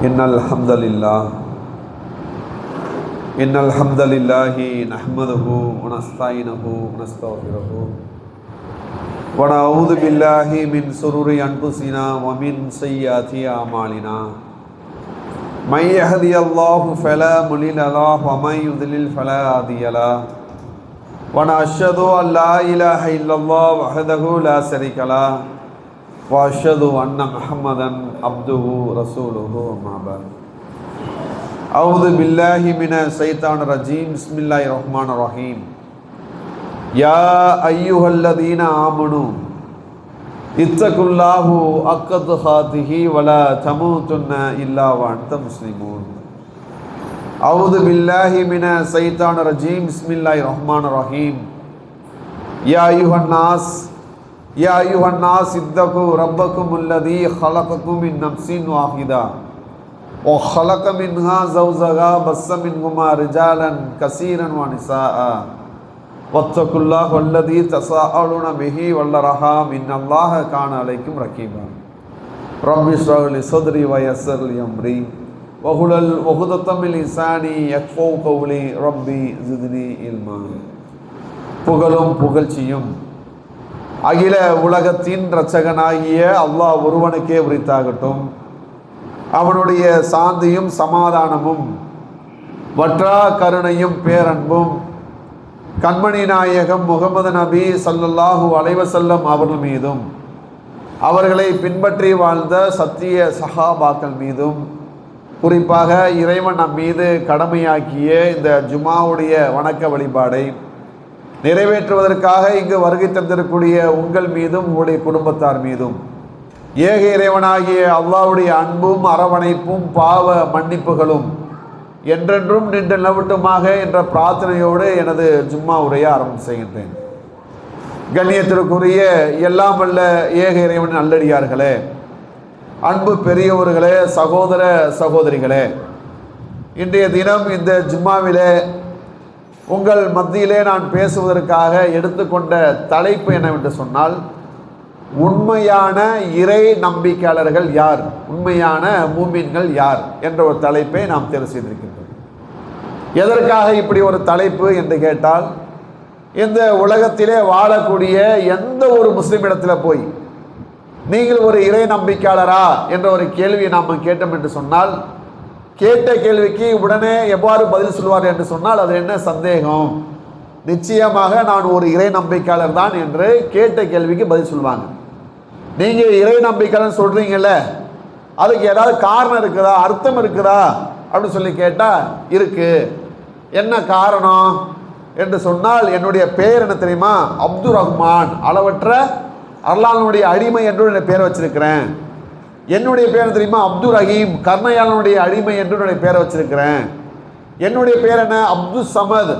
إن الحمد لله إن الحمد لله نحمده ونستعينه ونستغفره. ونعوذ بالله من سرور أنفسنا ومن سيئات أعمالنا. من يهدي الله فلا مضل له ومن يضلل فلا هادي له. ونشهد أن لا إله إلا الله وحده لا شريك له. وأشهد أن محمدا عبده رسوله أما بعد أعوذ بالله من الشيطان الرجيم بسم الله الرحمن الرحيم يا أيها الذين آمنوا اتقوا الله حق تقاته ولا تموتن إلا وأنتم مسلمون أعوذ بالله من الشيطان الرجيم بسم الله الرحمن الرحيم يا أيها الناس يا أيها الناس اتقوا ربكم الذي خلقكم من نفس واحدة وخلق منها زوجها بس منهما رجالا كثيرا ونساء واتقوا الله الذي تساءلون به والأرحام إن الله كان عليكم رقيبا رب اشرح لي صدري ويسر لي أمري وهلل وهدة من لساني يكفو قولي ربي زدني علما புகழும் புகழ்ச்சியும் அகில உலகத்தின் இரட்சகனாகிய அல்லாஹ் ஒருவனுக்கே உரித்தாகட்டும். அவனுடைய சாந்தியும் சமாதானமும் வற்றா கருணையும் பேரன்பும் கண்மணி நாயகம் முகமது நபி சல்லல்லாஹு அலைவசல்லம் அவர்கள் மீதும் அவர்களை பின்பற்றி வாழ்ந்த சத்திய சஹாபாக்கள் மீதும் குறிப்பாக இறைவன் நம் மீது கடமையாக்கிய இந்த ஜுமாவுடைய வணக்க வழிபாடை நிறைவேற்றுவதற்காக இங்கு வருகை தந்திருக்கூடிய உங்கள் மீதும் உங்களுடைய குடும்பத்தார் மீதும். ஏக இறைவனாகிய அல்லாவுடைய அன்பும் அரவணைப்பும் பாவ மன்னிப்புகளும் என்றென்றும் நின்று நிலவட்டுமாக என்ற பிரார்த்தனையோடு எனது ஜும்மா உரையை ஆரம்பம் செய்கின்றேன். கண்ணியத்திற்குரிய எல்லாம் வல்ல ஏக இறைவன் நல்லடியார்களே அன்பு பெரியவர்களே சகோதர சகோதரிகளே இன்றைய தினம் இந்த ஜும்மாவிலே உங்கள் மத்தியிலே நான் பேசுவதற்காக எடுத்துக்கொண்ட தலைப்பு என்னவென்று சொன்னால் உண்மையான இறை நம்பிக்கையாளர்கள் யார்? உண்மையான மூமின்கள் யார்? என்ற ஒரு தலைப்பை நாம் தேர்வு செய்திருக்கின்றோம். எதற்காக இப்படி ஒரு தலைப்பு என்று கேட்டால் இந்த உலகத்திலே வாழக்கூடிய எந்த ஒரு முஸ்லீம் இடத்துல போய் நீங்கள் ஒரு இறை நம்பிக்கையாளரா? என்ற ஒரு கேள்வியை நாம் கேட்டோம் என்று சொன்னால் கேட்ட கேள்விக்கு உடனே எவ்வாறு பதில் சொல்வார் என்று சொன்னால் அது என்ன சந்தேகம்? நிச்சயமாக நான் ஒரு இறை நம்பிக்கையாளர் தான் என்று கேட்ட கேள்விக்கு பதில் சொல்லுவாங்க நீங்கள் இறை நம்பிக்கையாளர் சொல்கிறீங்கல்ல அதுக்கு ஏதாவது காரணம் இருக்குதா? அர்த்தம் இருக்குதா? அப்படின்னு சொல்லி கேட்டால் இருக்குது என்ன காரணம்? என்று சொன்னால் என்னுடைய பெயர் என்ன தெரியுமா? அப்துல் ரஹ்மான் அளவற்ற அல்லாஹனுடைய அடிமை என்று என்னுடைய பெயர் வச்சிருக்கிறேன். என்னுடைய பேர் தெரியுமா? அப்துல் ரஹீம். கர்ணையாளனுடைய அடிமை என்று என்னுடைய பேரை வச்சிருக்கிறேன். என்னுடைய பேர் என்ன? அப்துல் சமத்.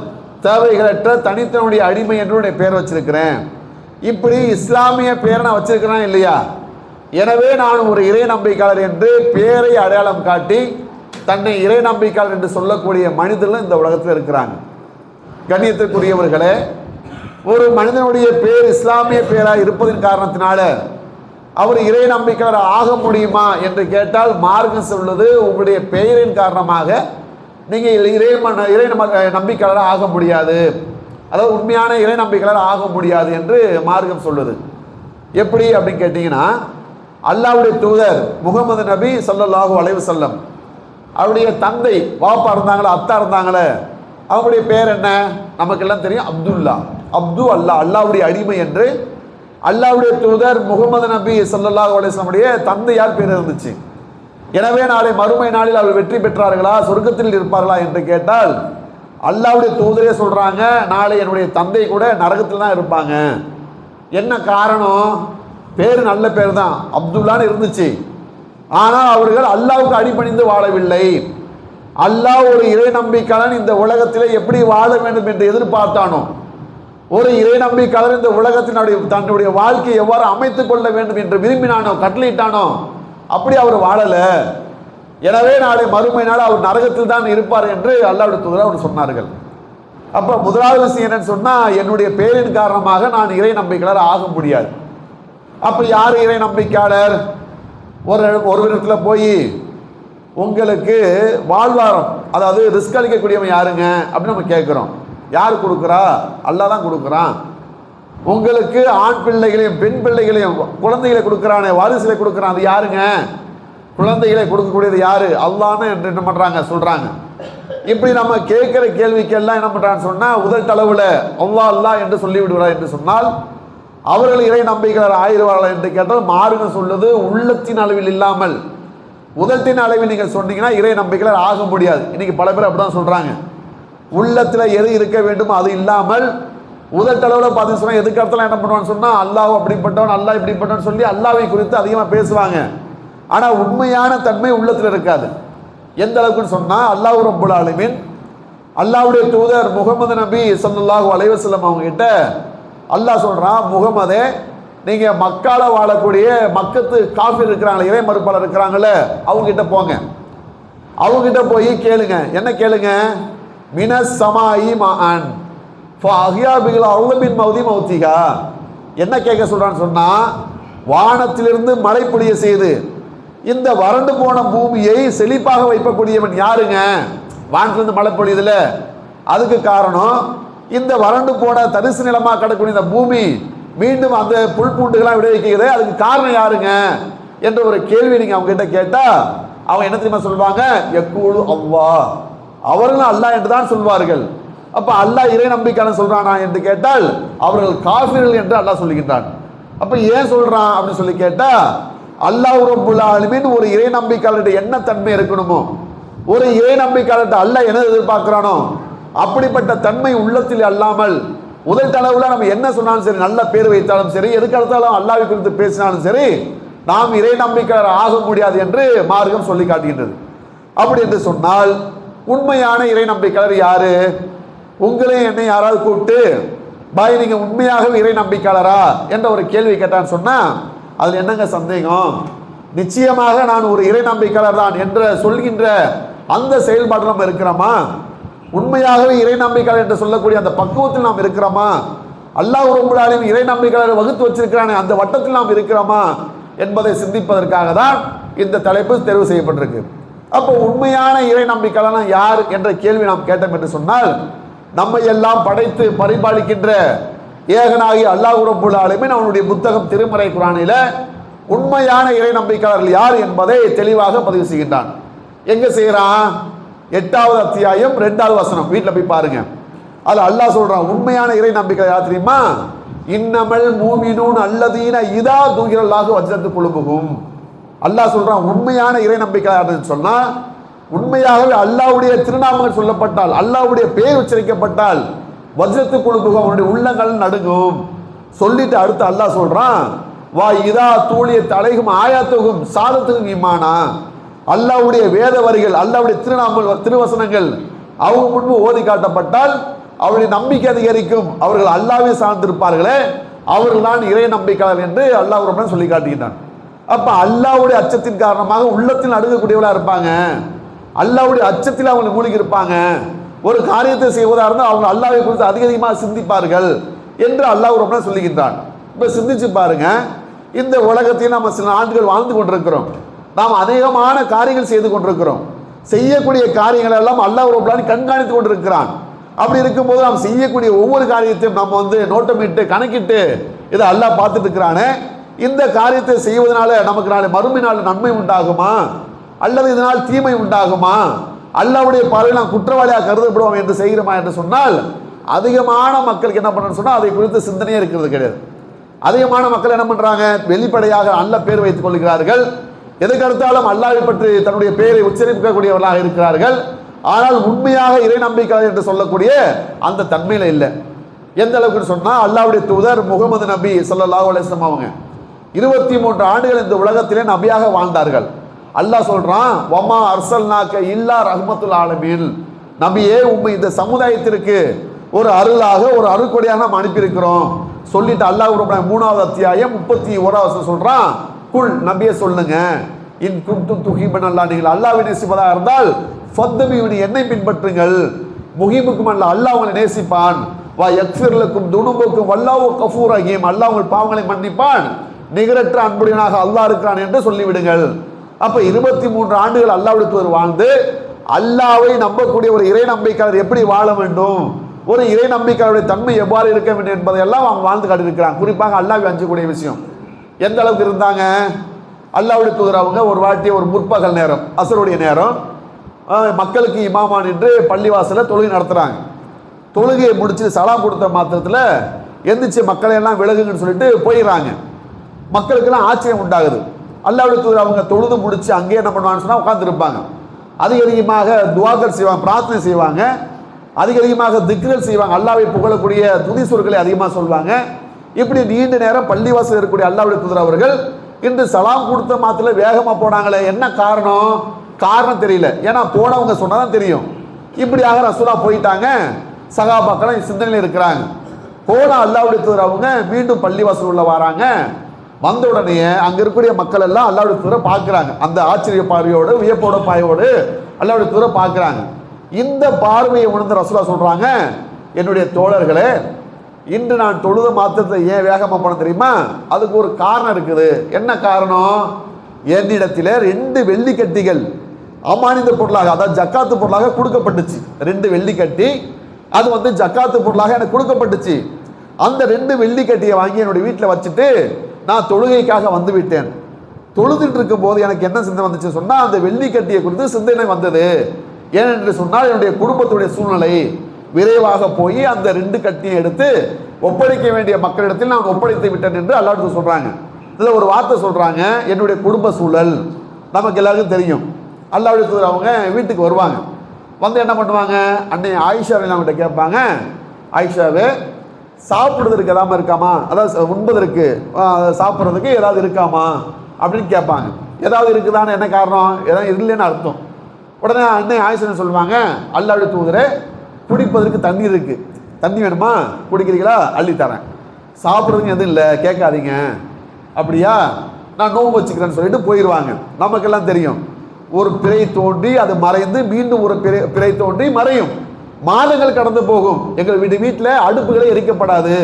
தேவைகளற்ற தனித்தனுடைய அடிமை என்று பேர் வச்சிருக்கிறேன். இப்படி இஸ்லாமிய பேரை நான் வச்சிருக்கிறேன் இல்லையா? எனவே நான் ஒரு இறை நம்பிக்கையாளர் என்று பேரை அடையாளம் காட்டி தன்னை இறை நம்பிக்கையாளர் என்று சொல்லக்கூடிய மனிதர்கள் இந்த உலகத்தில் இருக்கிறாங்க. கண்ணியத்திற்குரியவர்களே ஒரு மனிதனுடைய பேர் இஸ்லாமிய பேராக இருப்பதன் காரணத்தினால அவர் இறை நம்பிக்கையாளர் ஆக முடியுமா என்று கேட்டால் மார்க்கம் சொல்வது உங்களுடைய பெயரின் காரணமாக நீங்கள் இறை இறை நம்பிக்கையாளர் ஆக முடியாது. அதாவது உண்மையான இறை நம்பிக்கையாளர் ஆக முடியாது என்று மார்க்கம் சொல்லுது. எப்படி அப்படின்னு கேட்டிங்கன்னா அல்லாவுடைய தூதர் முகமது நபி சல்லல்லாஹூ அலைவு செல்லம் அவருடைய தந்தை வாப்பா இருந்தாங்களே அத்தா இருந்தாங்களே அவங்களுடைய பேர் என்ன? நமக்கெல்லாம் தெரியும் அப்துல்லா. அப்து அல்லா அல்லாவுடைய அடிமை என்று அல்லாவுடைய தூதர் முகமது நபி சல்லாஹ் அலிஸ்லமுடைய தந்தையார் பேர் இருந்துச்சு. எனவே நாளை மறுமை நாளில் அவள் வெற்றி பெற்றார்களா? சொர்க்கத்தில் இருப்பார்களா என்று கேட்டால் அல்லாவுடைய தூதரே சொல்கிறாங்க நாளை என்னுடைய தந்தை கூட நரகத்தில் தான் இருப்பாங்க. என்ன காரணம்? பேர் நல்ல பேர் தான். அப்துல்லான்னு இருந்துச்சு. ஆனால் அவர்கள் அல்லாவுக்கு அடிபணிந்து வாழவில்லை. அல்லாஹ் ஒரு இறை நம்பிக்கையாளன் இந்த உலகத்தில் எப்படி வாழ வேண்டும் என்று எதிர்பார்த்தானோ ஒரு இறை நம்பிக்கையாளர் இந்த உலகத்தினுடைய தன்னுடைய வாழ்க்கையை எவ்வாறு அமைத்துக் கொள்ள வேண்டும் என்று விரும்பினானோ கட்டளையிட்டானோ அப்படி அவர் வாழலை. எனவே நாளை மறுமை நாள் அவர் நரகத்தில் தான் இருப்பார் என்று அல்லாவுடைய தூதர் அவர் சொன்னார்கள். அப்போ முதலாவது விஷயம் என்னன்னு சொன்னால் என்னுடைய பேரின் காரணமாக நான் இறை நம்பிக்கையாளர் ஆக முடியாது. அப்போ யார் இறை நம்பிக்கையாளர்? ஒரு ஒரு இடத்துல போய் உங்களுக்கு வாழ்வாரம் அதாவது ரிஸ்க் அளிக்கக்கூடியவன் யாருங்க? அப்படின்னு நம்ம கேட்குறோம் யார் கொடுக்குறா? அல்லா தான் கொடுக்குறான். உங்களுக்கு ஆண் பிள்ளைகளையும் பெண் பிள்ளைகளையும் குழந்தைகளை கொடுக்குறானே வாரிசுகளை கொடுக்குறான் அது யாருங்க? குழந்தைகளை கொடுக்கக்கூடியது யாரு? அல்லான்னு என்று என்ன பண்றாங்க? சொல்றாங்க. இப்படி நம்ம கேட்கிற கேள்விக்கெல்லாம் என்ன பண்றான்னு சொன்னா உதட்டளவுல அல்லா அல்லா என்று சொல்லிவிடுவார் என்று சொன்னால் அவர்கள் இறை நம்பிக்கையாளர் ஆயிடுவார்கள் என்று கேட்டால் மாறுங்க சொல்லுது உள்ளத்தின் அளவில் இல்லாமல். உதட்டின் அளவில் நீங்கள் சொன்னீங்கன்னா இறை நம்பிக்கையாளர் ஆக முடியாது. இன்னைக்கு பல பேர் அப்படிதான் சொல்கிறாங்க உள்ளத்தில் எது இருக்க வேண்டுமோ அது இல்லாமல் உதட்டளவில் பார்த்து சொன்னால் எதுக்கடத்துல என்ன பண்ணுவான்னு சொன்னால் அல்லாஹ் அப்படிப்பட்டவன் அல்லாஹ் இப்படிப்பட்டவன் சொல்லி அல்லாவை குறித்து அதிகமாக பேசுவாங்க. ஆனால் உண்மையான தன்மை உள்ளத்தில் இருக்காது. எந்த அளவுக்குன்னு சொன்னால் அல்லாஹ் ரப்புல் ஆலமீன் அல்லாஹ்வுடைய தூதர் முகமது நபி ஸல்லல்லாஹு அலைவசல்லம் வஸல்லம் அவங்க கிட்ட அல்லாஹ் சொல்கிறான் முகமதே நீங்கள் மக்கால வாழக்கூடிய மக்கத்து காஃபி இருக்கிறாங்களே இறை மறுப்பாளர் இருக்கிறாங்களே அவங்க கிட்ட போங்க. அவங்க கிட்ட போய் கேளுங்க. என்ன கேளுங்க? மின சமாயி மகன் ஃபாஹியா பிகில் அருளபின் மௌதி மௌத்திகா என்ன கேட்க சொல்றான்னு சொன்னா வானத்திலிருந்து மழை பொழிய செய்து இந்த வறண்டு போன பூமியை செழிப்பாக வைக்கக்கூடியவன் யாருங்க வானத்திலிருந்து மழை பொழியுதுல அதுக்கு காரணம் இந்த வறண்டு போன தரிசு நிலமாக கிடக்கூடிய இந்த பூமி மீண்டும் அந்த புல் பூண்டுகளாக விளைவிக்கிறது அதுக்கு காரணம் யாருங்க என்ற ஒரு கேள்வி நீங்கள் அவங்க கிட்ட கேட்டால் அவங்க என்ன தெரியுமா சொல்லுவாங்க எக்கூழு அவ்வா அவர்களும் அல்லாஹ் என்று தான் சொல்வார்கள். அப்போ அல்லாஹ் இறை நம்பிக்கையான சொல்கிறானா என்று கேட்டால் அவர்கள் காஃபிர்கள் என்று அல்லாஹ் சொல்லுகின்றான். அப்போ ஏன் சொல்கிறான் அப்படின்னு சொல்லி கேட்டால் அல்லாஹ் ரப்புல் ஒரு இறை நம்பிக்கையாளருடைய என்ன தன்மை இருக்கணுமோ ஒரு இறை நம்பிக்கையாளர்கிட்ட அல்லாஹ் என்ன எதிர்பார்க்குறானோ அப்படிப்பட்ட தன்மை உள்ளத்தில் அல்லாமல் முதல் தளவில் நம்ம என்ன சொன்னாலும் சரி நல்ல பேர் வைத்தாலும் சரி எதுக்கு அடுத்தாலும் குறித்து பேசினாலும் சரி நாம் இறை நம்பிக்கையாளர் ஆக முடியாது என்று மார்க்கம் சொல்லி காட்டுகின்றது. அப்படி என்று சொன்னால் உண்மையான இறை நம்பிக்கையாளர் யாரு? உங்களையும் என்னை யாராவது கூப்பிட்டு பாய் நீங்க உண்மையாகவே இறை நம்பிக்கையாளரா? என்ற ஒரு கேள்வி கேட்டான்னு சொன்னா அதுல என்னங்க சந்தேகம்? நிச்சயமாக நான் ஒரு இறை நம்பிக்கையாளர் தான் என்று சொல்கின்ற அந்த செயல்பாட்டில் நம்ம இருக்கிறோமா? உண்மையாகவே இறை நம்பிக்கையாளர் என்று சொல்லக்கூடிய அந்த பக்குவத்தில் நாம் இருக்கிறோமா? அல்லாஹ் ரப்பல் இறை நம்பிக்கையாளர் வகுத்து வச்சிருக்கிறானே அந்த வட்டத்தில் நாம் இருக்கிறோமா? என்பதை சிந்திப்பதற்காக தான் இந்த தலைப்பு தேர்வு செய்யப்பட்டிருக்கு. அப்போ உண்மையான இறை நம்பிக்கையாளர் யார் என்ற கேள்வி நாம் கேட்டோம் என்று சொன்னால் நம்மை எல்லாம் படைத்து பரிபாலிக்கின்ற ஏகனாகி அல்லாஹ் ரப்பல் அவனுடைய புத்தகம் திருமறை குரானில உண்மையான இறை நம்பிக்கையாளர்கள் யார் என்பதை தெளிவாக பதிவு செய்கின்றான். எங்க செய்யறான் எட்டாவது அத்தியாயம் ரெண்டாவது வசனம். வீட்டில் போய் பாருங்க. அது அல்லாஹ் சொல்றான் உண்மையான இறை நம்பிக்கை யார் தெரியுமா? இன்னமல் மூமினூன் அல்லதீன இதா தூகிறல்லாக வஜ்ரத்து குழுமுகும் அல்லாஹ் சொல்றான் உண்மையான இறை நம்பிக்கை சொன்னால் சொன்னா உண்மையாகவே அல்லாஹ்வுடைய திருநாமங்கள் சொல்லப்பட்டால் அல்லாஹ்வுடைய பெயர் உச்சரிக்கப்பட்டால் வஜ்ரத்து குழுமுகம் அவனுடைய உள்ளங்கள் நடுங்கும். சொல்லிட்டு அடுத்து அல்லாஹ் சொல்றான் வா இதா தூளிய தலைகும் ஆயாத்துகும் சாதத்துக்கும் இம்மானா. அல்லாஹ்வுடைய வேத வரிகள் அல்லாவுடைய திருநாமல் திருவசனங்கள் அவங்க முன்பு ஓதி காட்டப்பட்டால் அவருடைய நம்பிக்கை அதிகரிக்கும். அவர்கள் அல்லாவே சார்ந்திருப்பார்களே அவர்கள் தான் இறை நம்பிக்கையாளர் என்று அல்லாஹ் சொல்லி காட்டுகின்றான் அப்ப அல்லாவுடைய அச்சத்தின் காரணமாக உள்ளத்தில் அணுகக்கூடியவளா இருப்பாங்க. அல்லாஹ்வுடைய அச்சத்தில் அவங்க மூழ்கி இருப்பாங்க ஒரு காரியத்தை செய்வதா இருந்தால் அவங்க அல்லாவை குறித்து அதிக அதிகமாக சிந்திப்பார்கள் என்று அல்லாஹ் ரொம்ப சொல்லுகின்றான். இப்ப சிந்திச்சு பாருங்க. இந்த உலகத்தில் நம்ம சில ஆண்டுகள் வாழ்ந்து கொண்டிருக்கிறோம். நாம் அநேகமான காரியங்கள் செய்து கொண்டிருக்கிறோம். செய்யக்கூடிய காரியங்கள் எல்லாம் அல்லாஹ் ரப்பலான் கண்காணித்து கொண்டிருக்கிறான். அப்படி இருக்கும்போது நாம் செய்யக்கூடிய ஒவ்வொரு காரியத்தையும் நம்ம வந்து நோட்டமிட்டு கணக்கிட்டு இதை அல்லாஹ் பார்த்துட்டு இருக்கிறானே. இந்த காரியத்தை செய்வதனால நமக்கு நாளை மறுமை நாள் நன்மை உண்டாகுமா? அல்லது இதனால் தீமை உண்டாகுமா? அல்லாவுடைய பார்வையில் நாம் குற்றவாளியாக கருதப்படுவோம் என்று செய்கிறோமா என்று சொன்னால் அதிகமான மக்களுக்கு என்ன பண்ணணும்னு சொன்னால் அதை குறித்து சிந்தனையே இருக்கிறது கிடையாது. அதிகமான மக்கள் என்ன பண்ணுறாங்க வெளிப்படையாக நல்ல பேர் வைத்துக் கொள்கிறார்கள். எதற்கடுத்தாலும் அல்லாவை பற்றி தன்னுடைய பெயரை உச்சரிக்கக்கூடியவர்களாக இருக்கிறார்கள். ஆனால் உண்மையாக இறை நம்பிக்கை என்று சொல்லக்கூடிய அந்த தன்மையில் இல்லை. எந்த அளவுக்கு சொன்னால் அல்லாவுடைய தூதர் முகமது நபி ஸல்லல்லாஹு அலைஹி அவங்க. இருபத்தி மூன்று ஆண்டுகள் இந்த உலகத்திலே நபியாக வாழ்ந்தார்கள். அல்லாஹ் சொல்றான் வமா அர்சல்நாக்க இல்லா ரஹ்மத்துல் ஆலமீன். நபியே உண்மை இந்த சமுதாயத்திற்கு ஒரு அருளாக ஒரு அருள்கொடையாக நாம் அனுப்பியிருக்கிறோம். சொல்லிட்டு அல்லாஹ் ரப்பல் மூணாவது அத்தியாயம் முப்பத்தி ஓராவது சொல்றான். குல் நபியை சொல்லுங்க. இன் குண்டு துகிபன் அல்லா நீங்கள் அல்லாவை நேசிப்பதாக இருந்தால் ஃபத்தபியுனி என்னை பின்பற்றுங்கள். முகிமுக்கும் அல்ல அல்லாஹ் உங்களை நேசிப்பான். வா யக்ஃபிர்லக்கும் துணுபுக்கும் வல்லாவோ கஃபூர் ஆகியும் அல்லாஹ் உங்கள் பாவங்களை மன்னிப்பான். நிகரற்ற அன்புடையனாக அல்லாஹ் இருக்கிறான் என்று சொல்லிவிடுங்கள். அப்ப இருபத்தி மூன்று ஆண்டுகள் அல்லாவுடைய வாழ்ந்து அல்லாவை நம்பக்கூடிய ஒரு இறை நம்பிக்கையாளர் எப்படி வாழ வேண்டும்? ஒரு இறை நம்பிக்கையாளருடைய தன்மை எவ்வாறு இருக்க வேண்டும் என்பதையெல்லாம் அவங்க வாழ்ந்து காட்டியிருக்கிறான். குறிப்பாக அல்லாவை அஞ்சக்கூடிய விஷயம். எந்த அளவுக்கு இருந்தாங்க? அல்லாவுடைய தூதர் அவங்க ஒரு வாட்டி ஒரு முற்பகல் நேரம் அசருடைய நேரம் மக்களுக்கு இமாமா நின்று பள்ளிவாசலில் தொழுகை நடத்துகிறாங்க தொழுகையை முடிச்சு சலாம் கொடுத்த மாத்திரத்தில் எந்திரிச்சு மக்களை எல்லாம் விலகுங்கன்னு சொல்லிட்டு போயிடுறாங்க. மக்களுக்கெல்லாம் ஆச்சரியம் உண்டாகுது. அல்லாவுடைய தூதர் அவங்க தொழுது முடிச்சு அங்கேயே என்ன பண்ணுவாங்கன்னு சொன்னால் உட்காந்துருப்பாங்க அதிக அதிகமாக துவாக்கள் செய்வாங்க பிரார்த்தனை செய்வாங்க. அதிக அதிகமாக திக்கள் செய்வாங்க. அல்லாவை புகழக்கூடிய துதி சொற்களை அதிகமாக சொல்லுவாங்க இப்படி நீண்ட நேரம் பள்ளிவாசல் இருக்கக்கூடிய அல்லாவுடைய தூதர் அவர்கள் இன்று சலாம் கொடுத்த மாத்திர வேகமாக போனாங்களே என்ன காரணம்? காரணம் தெரியல. ஏன்னா போனவங்க சொன்னாதான் தெரியும். இப்படியாக ரசூலா போயிட்டாங்க. சகாபாக்கெல்லாம் சிந்தனையில் இருக்கிறாங்க. போன அல்லாவுடைய தூதர் அவங்க மீண்டும் பள்ளிவாசல் உள்ள வராங்க. வந்த உடனே அங்கே இருக்கக்கூடிய மக்கள் எல்லாம் அல்லாவுடைய தூரை பார்க்குறாங்க. அந்த ஆச்சரிய பார்வையோடு வியப்போட பாயோடு அல்லாவுடைய தூரை பார்க்குறாங்க. இந்த பார்வையை உணர்ந்த ரசூலா சொல்கிறாங்க என்னுடைய தோழர்களே இன்று நான் தொழுத மாத்திரத்தை ஏன் வேகமாக போன தெரியுமா? அதுக்கு ஒரு காரணம் இருக்குது. என்ன காரணம்? என்னிடத்தில் ரெண்டு வெள்ளி கட்டிகள் அமானித பொருளாக அதாவது ஜக்காத்து பொருளாக கொடுக்கப்பட்டுச்சு. ரெண்டு வெள்ளி கட்டி அது வந்து ஜக்காத்து பொருளாக எனக்கு கொடுக்கப்பட்டுச்சு. அந்த ரெண்டு வெள்ளி கட்டியை வாங்கி என்னுடைய வீட்டில் வச்சுட்டு நான் தொழுகைக்காக வந்து விட்டேன் தொழுதுட்டு இருக்கும் போது எனக்கு என்ன சிந்தனை வந்துச்சு சொன்னால் அந்த வெள்ளி கட்டியை குறித்து சிந்தனை வந்தது. ஏனென்று சொன்னால் என்னுடைய குடும்பத்துடைய சூழ்நிலை. விரைவாக போய் அந்த ரெண்டு கட்டியை எடுத்து ஒப்படைக்க வேண்டிய மக்களிடத்தில் நான் ஒப்படைத்து விட்டேன் என்று அல்லாட்டு சொல்கிறாங்க இதில் ஒரு வார்த்தை சொல்கிறாங்க என்னுடைய குடும்ப சூழல். நமக்கு எல்லாருக்கும் தெரியும். அல்லாவுடைய தூதர் அவங்க வீட்டுக்கு வருவாங்க. வந்து என்ன பண்ணுவாங்க? அன்னை ஆயிஷா அவங்ககிட்ட கேட்பாங்க ஆயிஷாவே சாப்பிடுறதுக்கு ஏதாவது இருக்காமா? அதாவது உண்பதற்கு சாப்பிட்றதுக்கு ஏதாவது இருக்காமா? அப்படின்னு கேட்பாங்க. ஏதாவது இருக்குதான்னு என்ன காரணம்? ஏதாவது இல்லைன்னு அர்த்தம். உடனே அன்னை ஆயுசன் சொல்லுவாங்க அல்லாவுடைய தூதரே குடிப்பதற்கு தண்ணி இருக்குது தண்ணி வேணுமா? குடிக்கிறீங்களா? அள்ளி தரேன். சாப்பிட்றதுக்கு எதுவும் இல்லை கேட்காதீங்க. அப்படியா? நான் நோன்பு வச்சுக்கிறேன்னு சொல்லிட்டு போயிடுவாங்க நமக்கெல்லாம் தெரியும். ஒரு பிறை தோண்டி அது மறைந்து மீண்டும் ஒரு பிறை பிறை தோண்டி மறையும். மாதங்கள் கடந்து போகும். எங்கள் வீட்டு வீட்டில் அடுப்புகளே எரிக்கப்படாது.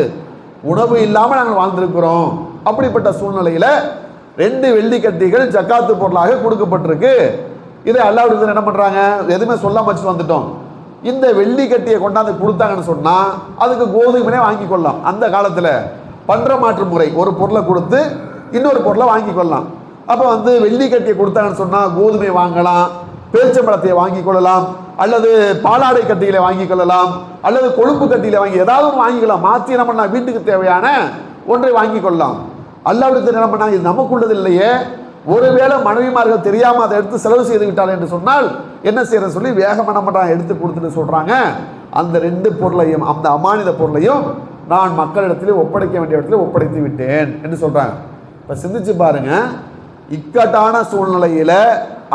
உணவு இல்லாமல் நாங்கள் வாழ்ந்திருக்கிறோம். அப்படிப்பட்ட சூழ்நிலையில் ரெண்டு வெள்ளி கட்டிகள் ஜக்காத்து பொருளாக கொடுக்கப்பட்டிருக்கு. இதை அல்லாவுடைய என்ன பண்ணுறாங்க எதுவுமே சொல்லாமல் வச்சுட்டு வந்துட்டோம். இந்த வெள்ளி கட்டியை கொண்டாந்து கொடுத்தாங்கன்னு சொன்னால் அதுக்கு கோதுமையே வாங்கி கொள்ளலாம். அந்த காலத்தில் பண்ற மாற்று முறை ஒரு பொருளை கொடுத்து இன்னொரு பொருளை வாங்கி கொள்ளலாம். அப்போ வந்து வெள்ளி கட்டியை கொடுத்தாங்கன்னு சொன்னால் கோதுமை வாங்கலாம் பேரிச்சம்பழத்தை வாங்கி கொள்ளலாம். அல்லது பாலாடை கட்டிகளை வாங்கி கொள்ளலாம் அல்லது கொழுப்பு கட்டியில வாங்கி ஏதாவது ஒன்று வாங்கிக்கலாம் மாற்றி என்ன பண்ணலாம்? வீட்டுக்கு தேவையான ஒன்றை வாங்கி கொள்ளலாம். அல்லாவிடத்தில் என்ன பண்ணா இது நமக்குள்ளது இல்லையே ஒருவேளை மனைவிமார்கள் தெரியாமல் அதை எடுத்து செலவு செய்து விட்டார் என்று சொன்னால் என்ன செய்யற சொல்லி வேகம் என்ன பண்ணுறாங்க எடுத்து கொடுத்துட்டு சொல்கிறாங்க அந்த ரெண்டு பொருளையும் அந்த அமானித பொருளையும் நான் மக்களிடத்திலே ஒப்படைக்க வேண்டிய இடத்துல ஒப்படைத்து விட்டேன் என்று சொல்கிறாங்க இப்போ சிந்திச்சு பாருங்க. இக்கட்டான சூழ்நிலையில்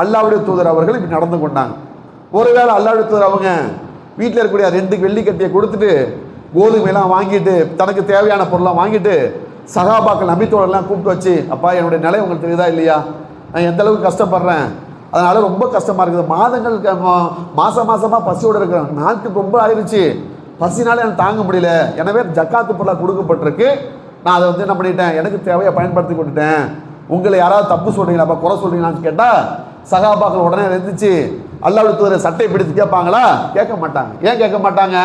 அல்லாவுடைய தூதர் அவர்கள் இப்படி நடந்து கொண்டாங்க. ஒருவேளை அல்லாவுடைய அவங்க வீட்டில் இருக்கக்கூடிய ரெண்டு வெள்ளி கட்டியை கொடுத்துட்டு கோதுமையெல்லாம் வாங்கிட்டு தனக்கு தேவையான பொருளாக வாங்கிட்டு சகாபாக்கள் நம்பித்தோழெல்லாம் கூப்பிட்டு வச்சு அப்பா என்னுடைய நிலை உங்களுக்கு தெரியுதா இல்லையா? நான் எந்த அளவுக்கு கஷ்டப்படுறேன்? அதனால் ரொம்ப கஷ்டமாக இருக்குது. மாதங்கள் மாதம் மாதமாக பசியோடு பசியோட இருக்கிறேன். நாட்டுக்கு ரொம்ப ஆயிடுச்சு பசினால எனக்கு தாங்க முடியல. எனவே ஜக்காத்து பொருளாக கொடுக்கப்பட்டிருக்கு. நான் அதை வந்து என்ன பண்ணிட்டேன்? எனக்கு தேவையை பயன்படுத்தி கொடுத்துட்டேன் உங்களை யாராவது தப்பு சொல்றீங்களா? அப்ப குறை சொல்கிறீங்களான்னு கேட்டால் சகாபாக்கள் உடனே இருந்துச்சு அல்லாவுடைய தூதரை சட்டை பிடித்து கேட்பாங்களா? கேட்க மாட்டாங்க. ஏன் கேட்க மாட்டாங்க?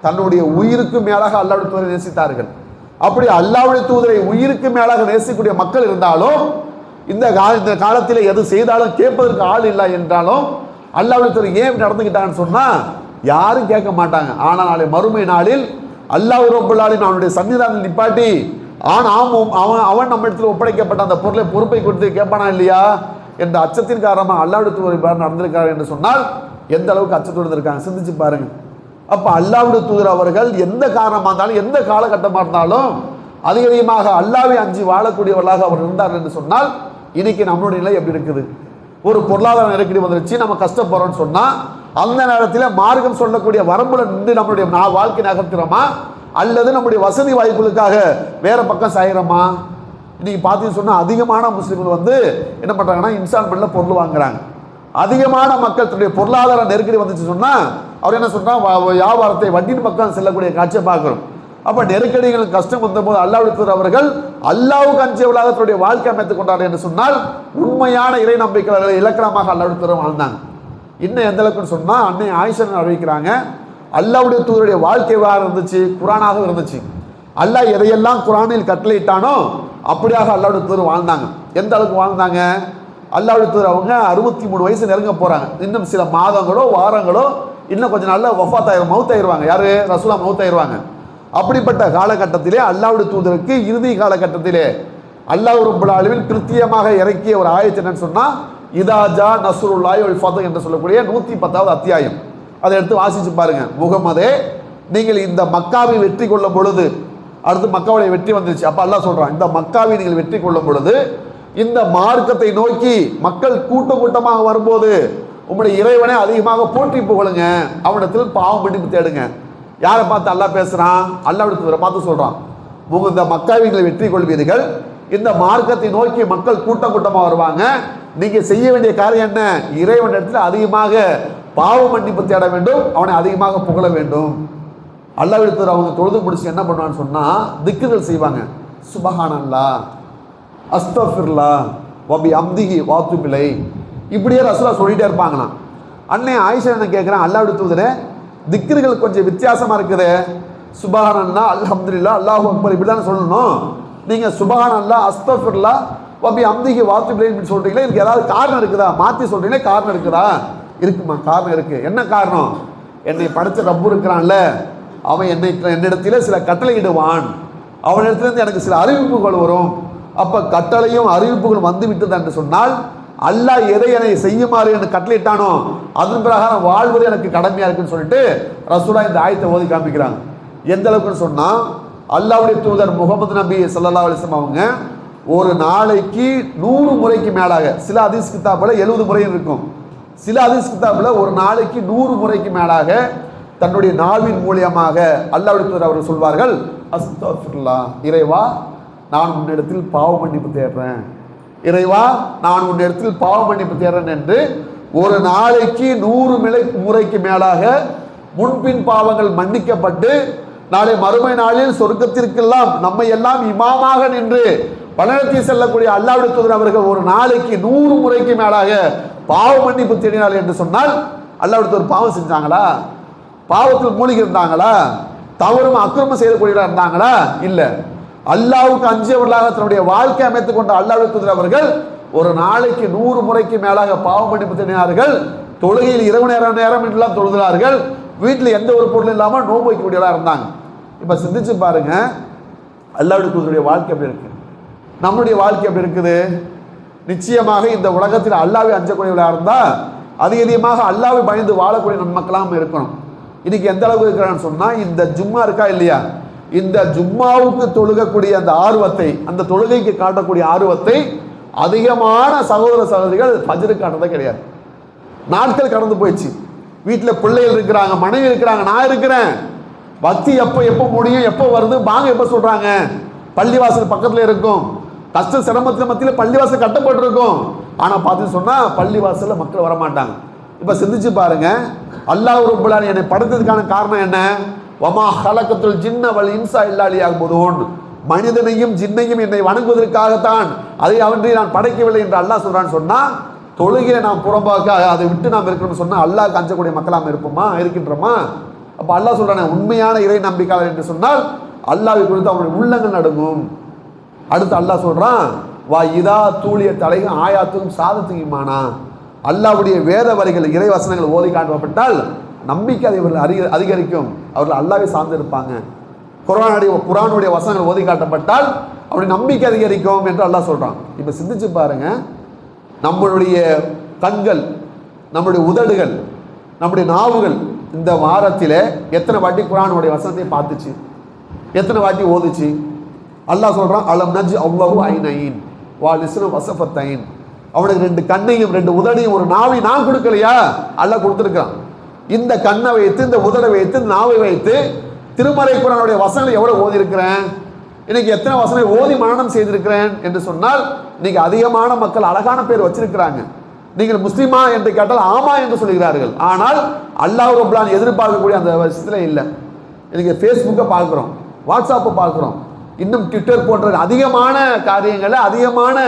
தன்னுடைய உயிருக்கு மேலாக அல்லாவுடைய தூதரை நேசித்தார்கள். அப்படி அல்லாவுடைய தூதரை உயிருக்கு மேலாக நேசிக்கக்கூடிய மக்கள் இருந்தாலும் இந்த கா- இந்த காலத்தில் எது செய்தாலும் கேட்பதற்கு ஆள் இல்லை என்றாலும் அல்லாவுடைய தூதர் ஏன் இப்படி நடந்துக்கிட்டாங்கன்னு யாரும் கேட்க மாட்டாங்க. ஆனால் நாளை மறுமை நாளில் அல்லாஹ் ரபுல்லாலின் அவனுடைய சன்னிதானம் நிப்பாட்டி ஆன் ஆமாம் அவன் அவன் நம்ம இடத்துல ஒப்படைக்கப்பட்ட அந்த பொருளை பொறுப்பை கொடுத்து கேட்பானா இல்லையா? என்ற அச்சத்தின் காரணமாக அல்லாவிடத்து தூதர் இவ்வாறு என்று சொன்னால் எந்த அளவுக்கு அச்சத்தோடு இருக்காங்க சிந்திச்சு பாருங்க. அப்போ அல்லாவிட தூதர் அவர்கள் எந்த காரணமாக இருந்தாலும் எந்த காலகட்டமாக இருந்தாலும் அதிகமாக அல்லாவை அஞ்சு வாழக்கூடியவர்களாக அவர் இருந்தார் என்று சொன்னால் இன்னைக்கு நம்மளுடைய நிலை எப்படி இருக்குது? ஒரு பொருளாதார நெருக்கடி வந்துருச்சு நம்ம கஷ்டப்படுறோம்னு சொன்னால் அந்த நேரத்தில் மார்க்கம் சொல்லக்கூடிய வரம்புல நின்று நம்மளுடைய வாழ்க்கை நகர்த்துறோமா? அல்லது நம்முடைய வசதி வாய்ப்புகளுக்காக வேற பக்கம் சாயிரமா இன்னைக்கு பார்த்தீங்கன்னு சொன்னால் அதிகமான முஸ்லீம்கள் வந்து என்ன பண்ணுறாங்கன்னா இன்ஸ்டால்மெண்ட்டில் பொருள் வாங்குறாங்க. அதிகமான மக்கள் தன்னுடைய பொருளாதார நெருக்கடி வந்துச்சு சொன்னால் அவர் என்ன சொன்னால் வியாபாரத்தை வட்டியின் பக்கம் செல்லக்கூடிய காட்சியை பார்க்குறோம். அப்போ நெருக்கடிகள் கஷ்டம் வந்தபோது அல்லாஹ் அவர்கள் அல்லாவுக்கு அஞ்சவளாக தன்னுடைய வாழ்க்கை அமைத்துக் கொண்டார் என்று சொன்னால் உண்மையான இறை நம்பிக்கையாளர்கள் இலக்கணமாக அல்லாஹ் வாழ்ந்தாங்க. இன்னும் எந்த அளவுக்குன்னு சொன்னால் அன்னை ஆயிஷன் அறிவிக்கிறாங்க அல்லாவுடைய தூதருடைய வாழ்க்கை எவ்வாறு இருந்துச்சு? குரானாக இருந்துச்சு. அல்லாஹ் எதையெல்லாம் குரானில் கட்டளையிட்டானோ அப்படியாக அல்லாவுடைய தூதர் வாழ்ந்தாங்க. எந்த அளவுக்கு வாழ்ந்தாங்க? அல்லாவுடைய தூதர் அவங்க அறுபத்தி மூணு வயசு நெருங்க போகிறாங்க இன்னும் சில மாதங்களோ வாரங்களோ இன்னும் கொஞ்சம் நாளில் வஃபாத் மவுத்தாயிருவாங்க. மவுத் ரசூலா மவுத்தாயிருவாங்க. அப்படிப்பட்ட காலகட்டத்திலே அல்லாவுடைய தூதருக்கு இறுதி காலகட்டத்திலே அல்லாஹ் ரப்பல் அளவில் கிருத்தியமாக இறக்கிய ஒரு ஆயத்து என்னன்னு சொன்னால் இதாஜா நசுருல்லாய் வல் என்று சொல்லக்கூடிய நூற்றி பத்தாவது அத்தியாயம். அதை எடுத்து வாசிச்சு பாருங்கள் முகமதே நீங்கள் இந்த மக்காவை வெற்றி கொள்ளும் பொழுது அடுத்து மக்காவுடைய வெற்றி வந்துருச்சு. அப்ப அல்லா சொல்றான் இந்த மக்காவை நீங்கள் வெற்றி கொள்ளும் பொழுது இந்த மார்க்கத்தை நோக்கி மக்கள் கூட்டம் கூட்டமாக வரும்போது உங்களுடைய இறைவனை அதிகமாக போற்றி புகழுங்க. அவனிடத்தில் பாவம் மன்னிப்பு தேடுங்க. யாரை பார்த்து அல்லாஹ் பேசுறான்? அல்லாஹ்விடத்துல பார்த்து சொல்றான். உங்க இந்த மக்காவிகளை வெற்றி கொள்வீர்கள். இந்த மார்க்கத்தை நோக்கி மக்கள் கூட்டம் கூட்டமாக வருவாங்க. நீங்க செய்ய வேண்டிய காரியம் என்ன? இறைவன் இடத்துல அதிகமாக பாவ மன்னிப்பு தேட வேண்டும். அவனை அதிகமாக புகழ வேண்டும். அல்லாவிடத்தில் அவங்க தொழுது முடிச்சு என்ன பண்ணுவான்னு சொன்னால் திக்குதல் செய்வாங்க. சுபஹானல்லா அஸ்தஃபிர்லா வபி அம்திகி வாத்துமிலை இப்படியே ரசூலா சொல்லிகிட்டே இருப்பாங்களாம். அண்ணே ஆயிஷா என்ன கேட்குறேன் அல்லாவுடைய தூதரே திக்ருகள் கொஞ்சம் வித்தியாசமாக இருக்குது. சுபஹானல்லா அல்ஹம்துல்லா அல்லாஹ் அக்பர் இப்படி தானே சொல்லணும். நீங்கள் சுபஹானல்லா அஸ்தஃபிர்லா வபி அம்திகி வாத்துமிலைன்னு சொல்கிறீங்களா சொல்றீங்களே இதுக்கு ஏதாவது காரணம் இருக்குதா? மாற்றி சொல்கிறீங்களே காரணம் இருக்குதா? இருக்குமா காரணம் இருக்குது என்ன காரணம்? என்னை படைச்ச ரப்பு இருக்கிறான்ல அவன் என்னை என்னிடத்தில் சில கட்டளையிடுவான். அவனிடத்திலிருந்து எனக்கு சில அறிவிப்புகள் வரும். அப்போ கட்டளையும் அறிவிப்புகளும் வந்து விட்டது என்று சொன்னால் அல்லாஹ் எதை என்னை செய்யுமாறு எனக்கு கட்டளையிட்டானோ அதன் பிரகாரம் வாழ்வது எனக்கு கடமையாக இருக்குன்னு சொல்லிட்டு ரசூலா இந்த ஆயத்தை ஓதி காமிக்கிறாங்க. எந்த அளவுக்குன்னு சொன்னால் அல்லாவுடைய தூதர் முகமது நபி சல்லா அலிஸ்லாம் அவங்க ஒரு நாளைக்கு நூறு முறைக்கு மேலாக சில ஹதீஸ் கித்தாப்பில் எழுபது முறையும் இருக்கும். சில ஹதீஸ் கித்தாப்பில் ஒரு நாளைக்கு நூறு முறைக்கு மேலாக தன்னுடைய நாவின் மூலியமாக அல்லாஹ்வுடைய அவர்கள் சொல்வார்கள் அஸ்தஃபிருல்லா இறைவா நான் உன்னிடத்தில் பாவ மன்னிப்பு தேடுறேன். இறைவா நான் உன்னிடத்தில் பாவ மன்னிப்பு தேடுறேன் என்று ஒரு நாளைக்கு நூறு மிளை முறைக்கு மேலாக முன்பின் பாவங்கள் மன்னிக்கப்பட்டு நாளை மறுமை நாளில் சொர்க்கத்திற்கெல்லாம் நம்மை எல்லாம் இமாமாக நின்று பலனத்தை செல்லக்கூடிய அல்லாவுடைய அவர்கள் ஒரு நாளைக்கு நூறு முறைக்கு மேலாக பாவ மன்னிப்பு தேடினார்கள் என்று சொன்னால் அல்லாவுடைய பாவம் செஞ்சாங்களா? பாவத்தில் மூழ்கி இருந்தாங்களா? தவறும் அக்கிரமம் செய்யக்கூடியவர்களாக இருந்தாங்களா? இல்லை. அல்லாவுக்கு அஞ்சவர்களாக தன்னுடைய வாழ்க்கை அமைத்துக் கொண்ட அல்லாவுக்கு அவர்கள் ஒரு நாளைக்கு நூறு முறைக்கு மேலாக பாவம் மன்னிப்பு தேடினார்கள் தொழுகையில் இரவு நேரம் நேரம் எல்லாம் தொழுகிறார்கள். வீட்டில் எந்த ஒரு பொருளும் இல்லாமல் நோன்பு வைக்கக்கூடியவர்களாக இருந்தாங்க. இப்போ சிந்திச்சு பாருங்க. அல்லாவுடைய வாழ்க்கை எப்படி இருக்கு? நம்முடைய வாழ்க்கை எப்படி இருக்குது? நிச்சயமாக இந்த உலகத்தில் அல்லாவை அஞ்சக்கூடியவர்களாக இருந்தால் அதிகமாக அல்லாவை பயந்து வாழக்கூடிய நன்மக்களாக இருக்கணும். இன்னைக்கு எந்த அளவுக்கு இருக்கிறான்னு சொன்னால் இந்த ஜும்மா இருக்கா இல்லையா? இந்த ஜும்மாவுக்கு தொழுகக்கூடிய அந்த ஆர்வத்தை அந்த தொழுகைக்கு காட்டக்கூடிய ஆர்வத்தை அதிகமான சகோதர சகோதரிகள் ஃபஜ்ருக்கு காட்டுறதே கிடையாது. நாட்கள் கடந்து போயிடுச்சு. வீட்டில் பிள்ளைகள் இருக்கிறாங்க மனைவி இருக்கிறாங்க நான் இருக்கிறேன். பக்தி எப்போ எப்போ முடியும் எப்போ வருது பாங்க எப்போ சொல்கிறாங்க பள்ளிவாசல் பக்கத்தில் இருக்கும். கஷ்ட சிரமத்தில் மத்தியில் பள்ளிவாசல் கட்டப்பட்டிருக்கும். ஆனால் பார்த்து சொன்னால் பள்ளிவாசலில் மக்கள் வரமாட்டாங்க. இப்போ சிந்திச்சு பாருங்க. அல்லாஹ் ரப்புல்லான் என்னை படைத்ததுக்கான காரணம் என்ன? வமா ஹலக்கத்துல் ஜின்ன வல் இன்சா இல்லாலியாக போதும் மனிதனையும் ஜின்னையும் என்னை வணங்குவதற்காகத்தான் அதை அவன்றை நான் படைக்கவில்லை என்று அல்லாஹ் சொல்றான்னு சொன்னா தொழுகையை நாம் புறம்பாக்க அதை விட்டு நாம் இருக்கணும்னு சொன்னால் அல்லாஹ் அஞ்சக்கூடிய மக்களாக இருப்போமா? இருக்கின்றோமா? அப்போ அல்லாஹ் சொல்கிறானே உண்மையான இறை நம்பிக்கையாளர் என்று சொன்னால் அல்லாஹை குறித்து அவனுடைய உள்ளங்கள் நடுங்கும். அடுத்து அல்லாஹ் சொல்கிறான் வா இதா தூளிய தலையும் ஆயாத்துக்கும் சாதத்துக்குமானா அல்லாவுடைய வேத வரிகள் இறை வசனங்கள் ஓதி காட்டப்பட்டால் நம்பிக்கை அதை இவர்கள் அதிக அதிகரிக்கும். அவர்கள் அல்லாவே சார்ந்து இருப்பாங்க குரானுடைய குரானுடைய வசனங்கள் ஓதி காட்டப்பட்டால் அவருடைய நம்பிக்கை அதிகரிக்கும் என்று அல்லாஹ் சொல்கிறான் இப்போ சிந்திச்சு பாருங்க. நம்மளுடைய கண்கள் நம்முடைய உதடுகள் நம்முடைய நாவுகள் இந்த வாரத்தில் எத்தனை வாட்டி குரானுடைய வசனத்தை பார்த்துச்சு? எத்தனை வாட்டி ஓதுச்சு? அல்லாஹ் சொல்கிறான் அலம் நஜ் அவ்வளவு ஐநயின் வா லிஸ்னு வசஃபத்தைன். அவனுக்கு ரெண்டு கண்ணையும் ரெண்டு உதடையும் ஒரு நாவை நான் கொடுக்கலையா? அல்லாஹ் கொடுத்துருக்கான் இந்த கண்ணை வைத்து இந்த உதடை வைத்து நாவை வைத்து திருமறை குரானுடைய வசனங்களை எவ்வளவு ஓதி இருக்கிறேன் இன்னைக்கு எத்தனை வசனம் ஓதி மரணம் செய்திருக்கிறேன் என்று சொன்னால் இன்னைக்கு அதிகமான மக்கள் அழகான பேர் வச்சிருக்கிறாங்க. நீங்கள் முஸ்லீமா என்று கேட்டால் ஆமா என்று சொல்கிறார்கள் ஆனால் அல்லாஹ் ரப்லான் எதிர்பார்க்கக்கூடிய அந்த விஷயத்தில் இல்லை. இன்னைக்கு ஃபேஸ்புக்கை பார்க்குறோம் வாட்ஸ்அப்பை பார்க்குறோம். இன்னும் ட்விட்டர் போன்ற அதிகமான காரியங்களை அதிகமான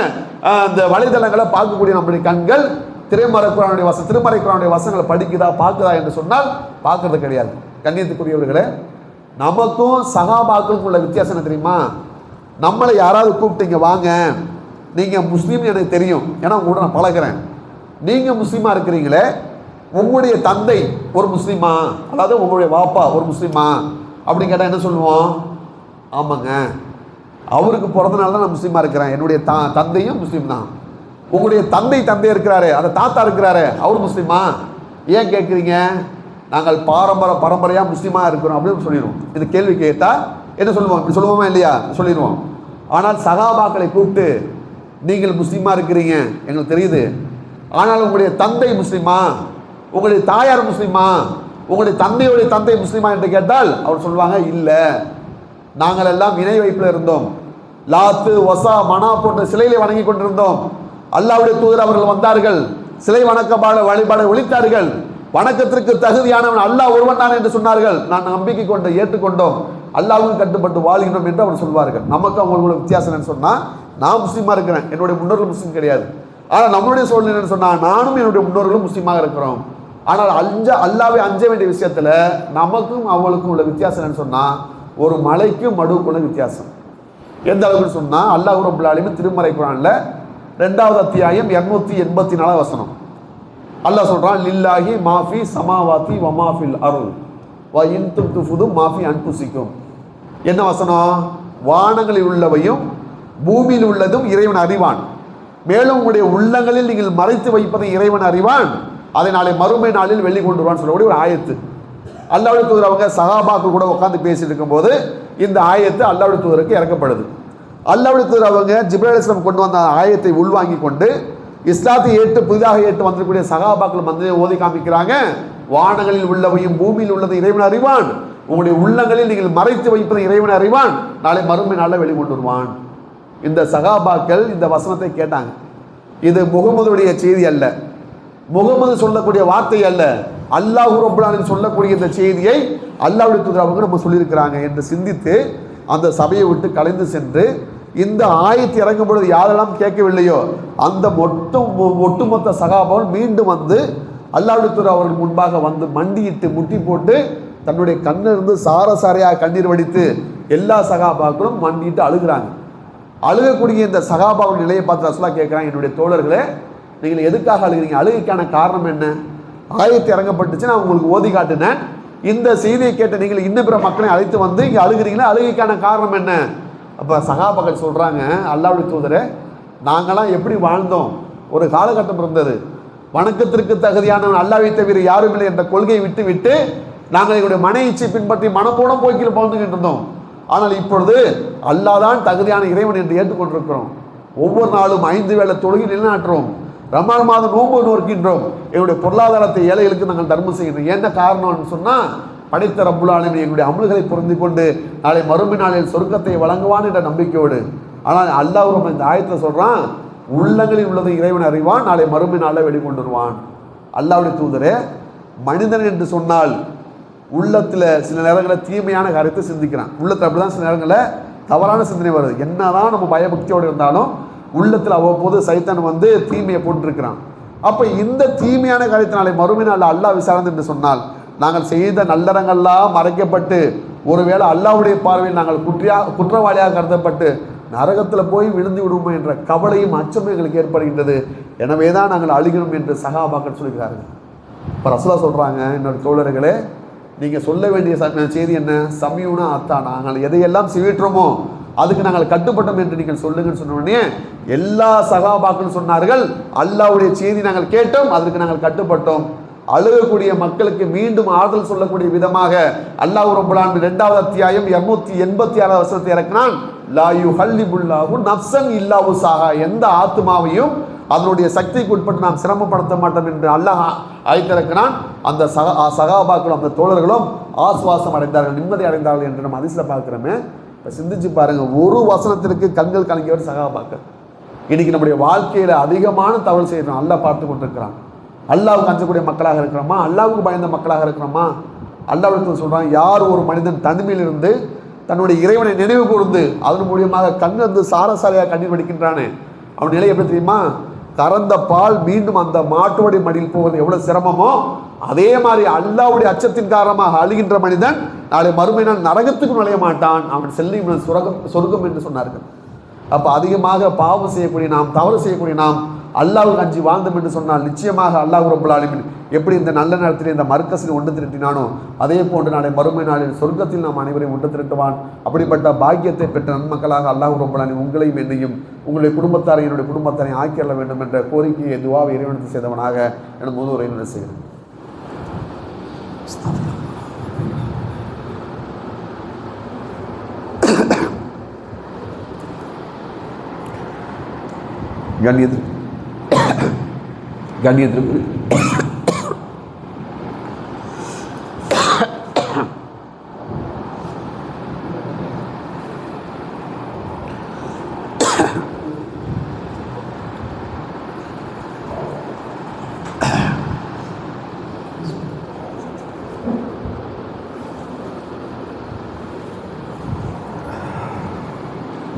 அந்த இந்த வலைதளங்களை பார்க்கக்கூடிய நம்முடைய கண்கள் திரைமறைக்குறானுடைய வச திருமறைக்குறானுடைய வசங்களை படிக்குதா பார்க்குதா என்று சொன்னால் பார்க்கறது கிடையாது. கண்ணியத்துக்குரியவர்களே நமக்கும் சகாபாக்களுக்கும் உள்ள வித்தியாசம் என்ன தெரியுமா? நம்மளை யாராவது கூப்பிட்டீங்க வாங்க. நீங்கள் முஸ்லீம் எனக்கு தெரியும். ஏன்னா உங்களோட நான் பழகுறேன். நீங்கள் முஸ்லீமாக இருக்கிறீங்களே உங்களுடைய தந்தை ஒரு முஸ்லீமா? அதாவது உங்களுடைய வாப்பா ஒரு முஸ்லீமா? அப்படின்னு கேட்டால் என்ன சொல்லுவோம் ஆமாங்க. அவருக்கு பிறந்தனால தான் நான் முஸ்லீமாக இருக்கிறேன். என்னுடைய தா தந்தையும் முஸ்லீம் தான். உங்களுடைய தந்தை தந்தை இருக்கிறாரு. அந்த தாத்தா இருக்கிறாரு. அவர் முஸ்லீமா? ஏன் கேட்குறீங்க? நாங்கள் பாரம்பரிய பரம்பரையாக முஸ்லீமாக இருக்கிறோம் அப்படின்னு சொல்லிடுவோம். இது கேள்வி கேட்டால் என்ன சொல்லுவோம்? இப்படி சொல்லுவோமா இல்லையா? சொல்லிடுவோம். ஆனால் சகாபாக்களை கூப்பிட்டு நீங்கள் முஸ்லீமாக இருக்கிறீங்க. எங்களுக்கு தெரியுது. ஆனால் உங்களுடைய தந்தை முஸ்லீமா? உங்களுடைய தாயார் முஸ்லீமா? உங்களுடைய தந்தையுடைய தந்தை முஸ்லீமா? என்று கேட்டால் அவர் சொல்லுவாங்க இல்லை. நாங்கள் எல்லாம் இணை வைப்பில் இருந்தோம். லாத்து ஒசா மனா போன்ற சிலையிலே வணங்கி கொண்டிருந்தோம். அல்லாவுடைய தூதர் அவர்கள் வந்தார்கள். சிலை வணக்க வழிபாடை ஒழித்தார்கள். வணக்கத்திற்கு தகுதியானவன் அல்லாஹ் ஒருவன் தான் என்று சொன்னார்கள். நான் நம்பிக்கை கொண்டு ஏற்றுக்கொண்டோம். அல்லாவுக்கு கட்டுப்பட்டு வாழ்கிறோம் என்று அவர் சொல்வார்கள். நமக்கு அவங்களோட வித்தியாசம் என்னன்னு சொன்னால் நான் முஸ்லீமாக இருக்கிறேன். என்னுடைய முன்னோர்கள் முஸ்லீம் கிடையாது. ஆனால் நம்மளுடைய சூழ்நிலை சொன்னால் நானும் என்னுடைய முன்னோர்களும் முஸ்லீமாக இருக்கிறோம். ஆனால் அஞ்ச அல்லாவே அஞ்ச வேண்டிய விஷயத்தில் நமக்கும் அவளுக்கும் உள்ள வித்தியாசம் என்னன்னு சொன்னால் ஒரு மலைக்கும் மடுவுக்குள்ள வித்தியாசம். எந்த அளவுக்கு சொன்னா அல்லாஹ் ரபுல்லாலுமே திருமறை குரான்ல ரெண்டாவது அத்தியாயம் இரநூத்தி எண்பத்தி நாலாம் வசனம். அல்லாஹ் சொல்றான் லில்லாஹி மாஃபி சமாவாத்தி வமாஃபில் அருள் வ இன் துஃபுது மாஃபி அன்புசிக்கும். என்ன வசனம்? வானங்களில் உள்ளவையும் பூமியில் உள்ளதும் இறைவன் அறிவான். மேலும் உங்களுடைய உள்ளங்களில் நீங்கள் மறைத்து வைப்பதை இறைவன் அறிவான். அதை நாளை மறுமை நாளில் வெளி கொண்டு சொல்லக்கூடிய ஒரு ஆயத்து. அல்லாவுடைய தூதர் அவங்க சகாபாக்கள் கூட உட்காந்து பேசிட்டு இருக்கும்போது இந்த ஆயத்து அல்லாவுடைய தூதருக்கு இறக்கப்படுது. அல்லாவுடைய தூதர் அவங்க ஜிப்ரேல் இஸ்லாம் கொண்டு வந்த ஆயத்தை உள்வாங்கி கொண்டு இஸ்லாத்தை ஏற்று புதிதாக ஏற்று வந்திருக்கக்கூடிய சகாபாக்கள் வந்து ஓதி காமிக்கிறாங்க. வானங்களில் உள்ளவையும் பூமியில் உள்ளதை இறைவன் அறிவான். உங்களுடைய உள்ளங்களில் நீங்கள் மறைத்து வைப்பதை இறைவன் அறிவான். நாளை மறுமை நாளில் வெளிக்கொண்டு வருவான். இந்த சகாபாக்கள் இந்த வசனத்தை கேட்டாங்க. இது முகமதுடைய செய்தி அல்ல. முகமது சொல்லக்கூடிய வார்த்தை அல்ல. அல்லாஹ் ரபுல்லாலின் சொல்லக்கூடிய இந்த செய்தியை அல்லாவுடைய தூதர் அவங்க நம்ம சொல்லியிருக்கிறாங்க என்று சிந்தித்து அந்த சபையை விட்டு கலைந்து சென்று இந்த ஆயத்து இறங்கும் பொழுது யாரெல்லாம் கேட்கவில்லையோ அந்த மொத்தம் ஒட்டுமொத்த சகாபாவும் மீண்டும் வந்து அல்லாஹ்வுடைய அவர்கள் முன்பாக வந்து மண்டியிட்டு முட்டி போட்டு தன்னுடைய கண்ணிலிருந்து சார சாரையாக கண்ணீர் வடித்து எல்லா சகாபாக்களும் மண்டிட்டு அழுகிறாங்க. அழுகக்கூடிய இந்த சகாபாவின் நிலையை பார்த்து ரசுலா கேட்குறாங்க என்னுடைய தோழர்களே நீங்கள் எதுக்காக அழுகிறீங்க? அழுகைக்கான காரணம் என்ன? ஆயத்து இறங்கப்பட்டுச்சு நான் உங்களுக்கு ஓதி காட்டினேன். இந்த செய்தியை கேட்ட நீங்கள் இன்னும் பிற மக்களை அழைத்து வந்து இங்கே அழுகிறீங்களா? அழுகைக்கான காரணம் என்ன? அப்போ சகாபகன் சொல்கிறாங்க அல்லாவுடைய தூதரே நாங்களாம் எப்படி வாழ்ந்தோம்? ஒரு காலகட்டம் இருந்தது. வணக்கத்திற்கு தகுதியானவன் அல்லாவை தவிர யாரும் இல்லை என்ற கொள்கையை விட்டு விட்டு நாங்கள் எங்களுடைய மன இச்சை பின்பற்றி மனப்போட போக்கில் வாழ்ந்துகிட்டு இருந்தோம். ஆனால் இப்பொழுது அல்லாதான் தகுதியான இறைவன் என்று ஏற்றுக்கொண்டிருக்கிறோம். ஒவ்வொரு நாளும் ஐந்து வேளை தொழுகை நிலைநாட்டுறோம். ரமணான் மாதம் நோன்பு நோக்கின்றோம் எங்களுடைய பொருளாதாரத்தை ஏழைகளுக்கு நாங்கள் தர்மம் செய்கிறோம். என்ன காரணம்னு சொன்னால் படைத்த ரப்புலாளின் எங்களுடைய அமல்களை புரிந்து கொண்டு நாளை மறுமை நாளில் சொர்க்கத்தை வழங்குவான் என்ற நம்பிக்கையோடு ஆனால் அல்லாஹ் இந்த ஆயத்தை சொல்கிறான் உள்ளங்களில் உள்ளதை இறைவன் அறிவான் நாளை மறுமை நாளில் வெளிக்கொண்டு வருவான். அல்லாவுடைய தூதரே மனிதன் என்று சொன்னால் உள்ளத்தில் சில நேரங்களில் தீமையான காரியத்தை சிந்திக்கிறான். உள்ளத்தில் அப்படி தான் சில நேரங்களில் தவறான சிந்தனை வருது. என்னதான் நம்ம பயபக்தியோடு இருந்தாலும் உள்ளத்தில் அவ்வப்போது சைத்தன் வந்து தீமையை போட்டிருக்கிறான். அப்போ இந்த தீமையான காரியத்தினாலே மறுமை நாள் அல்லாஹ் விசாரணை என்று சொன்னால் நாங்கள் செய்த நல்லறங்கள்லாம் மறைக்கப்பட்டு ஒருவேளை அல்லாஹ்வுடைய பார்வையில் நாங்கள் குற்றியா குற்றவாளியாக கருதப்பட்டு நரகத்தில் போய் விழுந்து விடுவோம் என்ற கவலையும் அச்சமும் எங்களுக்கு ஏற்படுகின்றது. எனவே தான் நாங்கள் அழுகிறோம் என்று சகாபாக்கள் சொல்கிறார்கள். இப்போ ரசுலா சொல்கிறாங்க என்னோட தோழர்களே நீங்கள் சொல்ல வேண்டிய ச- செய்தி என்ன? சமயம்னா அத்தா நாங்கள் எதையெல்லாம் செவிட்டுறோமோ அதுக்கு நாங்கள் கட்டுப்பட்டோம் என்று நீங்கள் சொல்லுங்கன்னு சொன்ன உடனே எல்லா சகாபாக்களும் சொன்னார்கள் அல்லாஹ்வுடைய செய்தி நாங்கள் கேட்டோம் அதற்கு நாங்கள் கட்டுப்பட்டோம். அழுகக்கூடிய மக்களுக்கு மீண்டும் ஆறுதல் சொல்லக்கூடிய விதமாக அல்லாஹ் ரபுல்லான் இரண்டாவது அத்தியாயம் இருநூத்தி எண்பத்தி ஆறாவது வருஷத்தை இறக்கினான் லாயு ஹல்லிபுல்லாஹு நப்சன் இல்லாவு சாகா எந்த ஆத்மாவையும் அதனுடைய சக்திக்கு உட்பட்டு நாம் சிரமப்படுத்த மாட்டோம் என்று அல்லாஹ் அழைத்திருக்கிறான். அந்த சகா சகாபாக்களும் அந்த தோழர்களும் ஆசுவாசம் அடைந்தார்கள் நிம்மதி அடைந்தார்கள் என்று நம்ம அதிசல பார்க்குறோமே. இப்போ சிந்திச்சு பாருங்க ஒரு வசனத்திற்கு கண்கள் கலங்கியவர் சகாபாக்கள். இன்னைக்கு நம்முடைய வாழ்க்கையில் அதிகமான தவறு செய்கிறோம் அல்லாஹ் பார்த்து கொண்டிருக்கிறான். அல்லாவுக்கு அஞ்சக்கூடிய மக்களாக இருக்கிறோமா? அல்லாவுக்கு பயந்த மக்களாக இருக்கிறோமா? அல்லாவிடத்தில் சொல்கிறான் யார் ஒரு மனிதன் தனிமையிலிருந்து தன்னுடைய இறைவனை நினைவு கூர்ந்து அதன் மூலியமாக கண் வந்து சாரசாலையாக கண்ணீர் வடிக்கின்றானே? அவன் நிலை எப்படி தெரியுமா? கறந்த பால் மீண்டும் அந்த மாட்டுவடி மடியில் போவது எவ்வளவு சிரமமோ அதே மாதிரி அல்லாவுடைய அச்சத்தின் காரணமாக அழுகின்ற மனிதன் நாளை மறுமை நாள் நரகத்துக்கு நுழைய மாட்டான். அவன் செல்லும் சுரகம் சொர்க்கம் என்று சொன்னார்கள். அப்போ அதிகமாக பாவம் செய்யக்கூடிய நாம் தவறு செய்யக்கூடிய நாம் அல்லாவுக்கு அஞ்சு வாழ்ந்தோம் என்று சொன்னால் நிச்சயமாக அல்லாஹ் ரப்பல் ஆலமீன் எப்படி இந்த நல்ல நேரத்தில் இந்த மர்க்கஸில் ஒன்று திரட்டினானோ அதே போன்று நாளை மறுமை நாளில் சொர்க்கத்தில் நாம் அனைவரையும் ஒன்று திரட்டுவான். அப்படிப்பட்ட பாக்கியத்தை பெற்ற நன்மக்களாக அல்லாஹ் ரப்பல் உங்களையும் என்னையும் உங்களுடைய குடும்பத்தாரை என்னுடைய குடும்பத்தாரை ஆக்கியல்ல வேண்டும் என்ற கோரிக்கையை துவாவை இறைவனத்து செய்தவனாக எனது முது உரை செய்கிறேன். கண்ணியத்திற்கு கண்ணியத்திற்கு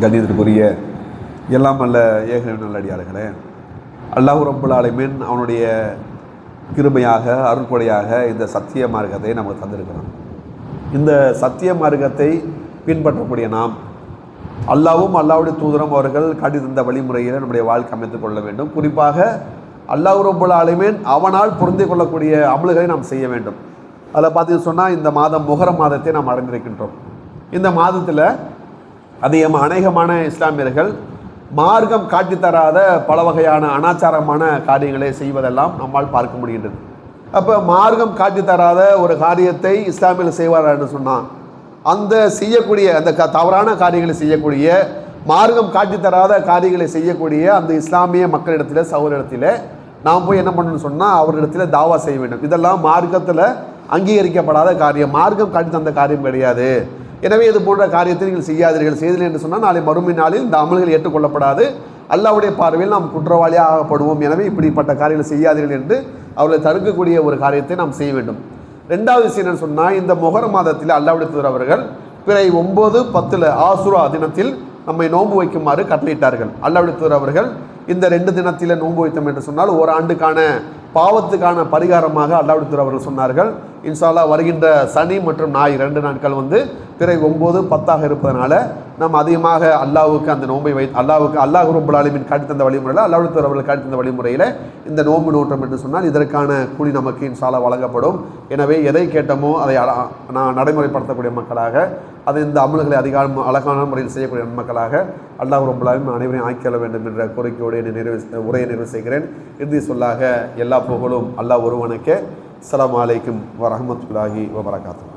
கண்ணியத்திற்குரிய எல்லாம் அல்ல ஏக நல்லடியார்களே. அல்லாஹு ரப்புல் ஆலமீன் அவனுடைய கிருமையாக அருள்கொடையாக இந்த சத்திய மார்க்கத்தை நமக்கு தந்திருக்கிறான். இந்த சத்திய மார்க்கத்தை பின்பற்றக்கூடிய நாம் அல்லாவும் அல்லாவுடைய தூதரம் அவர்கள் காட்டி தந்த வழிமுறையில் நம்முடைய வாழ்க்கை அமைத்துக் கொள்ள வேண்டும். குறிப்பாக அல்லாஹ் ரப்புல் ஆலமீன் அவனால் புரிந்து கொள்ளக்கூடிய அமல்களை நாம் செய்ய வேண்டும். அதில் பார்த்தீங்கன்னு சொன்னால் இந்த மாதம் முகர மாதத்தை நாம் அடைந்திருக்கின்றோம். இந்த மாதத்தில் அதிகமாக அநேகமான இஸ்லாமியர்கள் மார்க்கம் காட்டித்தராத பல வகையான அனாச்சாரமான காரியங்களை செய்வதெல்லாம் நம்மால் பார்க்க முடிகின்றது. அப்போ மார்க்கம் காட்டித்தராத ஒரு காரியத்தை இஸ்லாமியில் செய்வார்கள் சொன்னால் அந்த செய்யக்கூடிய அந்த க தவறான காரியங்களை செய்யக்கூடிய மார்க்கம் காட்டித்தராத காரியங்களை செய்யக்கூடிய அந்த இஸ்லாமிய மக்களிடத்தில் சகோதரிடத்தில் நாம் போய் என்ன பண்ணணும்னு சொன்னால் அவரிடத்தில் தாவா செய்ய வேண்டும். இதெல்லாம் மார்க்கத்தில் அங்கீகரிக்கப்படாத காரியம். மார்க்கம் காட்டி தந்த காரியம் கிடையாது. எனவே இது போன்ற காரியத்தை நீங்கள் செய்யாதீர்கள். செய்தீர்கள் என்று சொன்னால் நாளை மறுமை நாளில் இந்த அமல்கள் ஏற்றுக்கொள்ளப்படாது. அல்லாவுடைய பார்வையில் நாம் குற்றவாளியாக ஆகப்படுவோம் எனவே இப்படிப்பட்ட காரியங்களை செய்யாதீர்கள் என்று அவர்களை தடுக்கக்கூடிய ஒரு காரியத்தை நாம் செய்ய வேண்டும். ரெண்டாவது விஷயம் என்னன்னு சொன்னால் இந்த மொகர மாதத்தில் அல்லாவுடைய தூதர் அவர்கள் பிறை ஒன்பது பத்தில் ஆசுரா தினத்தில் நம்மை நோன்பு வைக்குமாறு கட்டளையிட்டார்கள். அல்லாவுடைய தூதர் அவர்கள் இந்த ரெண்டு தினத்தில் நோன்பு வைத்தோம் என்று சொன்னால் ஒரு ஆண்டுக்கான பாவத்துக்கான பரிகாரமாக அல்லாவுடைய தூதர் அவர்கள் சொன்னார்கள். இன்ஷாலா வருகின்ற சனி மற்றும் ஞாயிறு ரெண்டு நாட்கள் வந்து பிறகு ஒம்பது பத்தாக இருப்பதனால நம்ம அதிகமாக அல்லாவுக்கு அந்த நோம்பை வை அல்லாவுக்கு அல்லாஹ் ரபுல் ஆலமின் காட்டி தந்த வழிமுறையில் அல்லாவுடைய அவர்கள் காட்டி தந்த வழிமுறையில் இந்த நோம்பு நோட்டம் என்று சொன்னால் இதற்கான கூலி நமக்கு இன்ஷால்லா வழங்கப்படும். எனவே எதை கேட்டமோ அதை நான் நடைமுறைப்படுத்தக்கூடிய மக்களாக அதை இந்த அமல்களை அதிகாரம் அழகான முறையில் செய்யக்கூடிய மக்களாக அல்லாஹ் ரபுல்லாலும் அனைவரையும் ஆக்கிக்கொள்ள வேண்டும் என்ற கோரிக்கையோடு என்னை நிறைவு உரையை நிறைவு செய்கிறேன். இறுதி சொல்லாக எல்லா புகழும் அல்லாஹ் ஒருவனுக்கே. அஸ்ஸலாமு வலைக்கம் வரஹ்மத்துல்லாஹி வபரகாத்துஹு